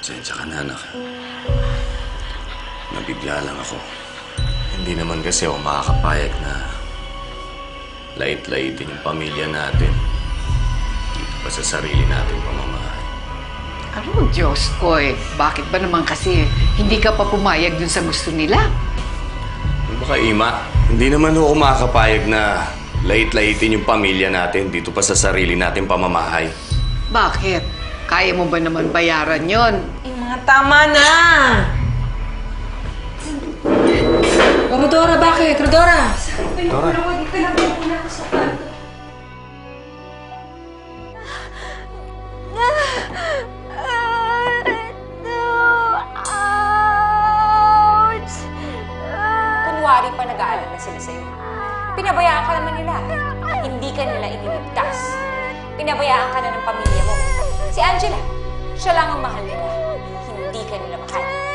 Sensya ka na, anak. Nabigla lang ako. Hindi naman kasi ako makakapayag na lait-laitin yung pamilya natin. Dito pa sa sarili natin pamamahay. Ano, Diyos ko eh. Bakit ba naman kasi hindi ka pa pumayag dun sa gusto nila? Ano ba ka, Ima? Hindi naman ako makakapayag na lait-laitin yung pamilya natin dito pa sa sarili natin pamamahay. Bakit? Kaya mo ba naman bayaran yon? Yung mga tama na! Oh, Rodora, bakit? Rodora! Kunwari pa nag-aalala sila sa'yo. Pinabayaan ka naman nila. Hindi ka nila iniligtas. Pinabayaan ka na ng pamilya mo. Si Angela, siya lang ang mahal nila. Hindi ka nila mahal.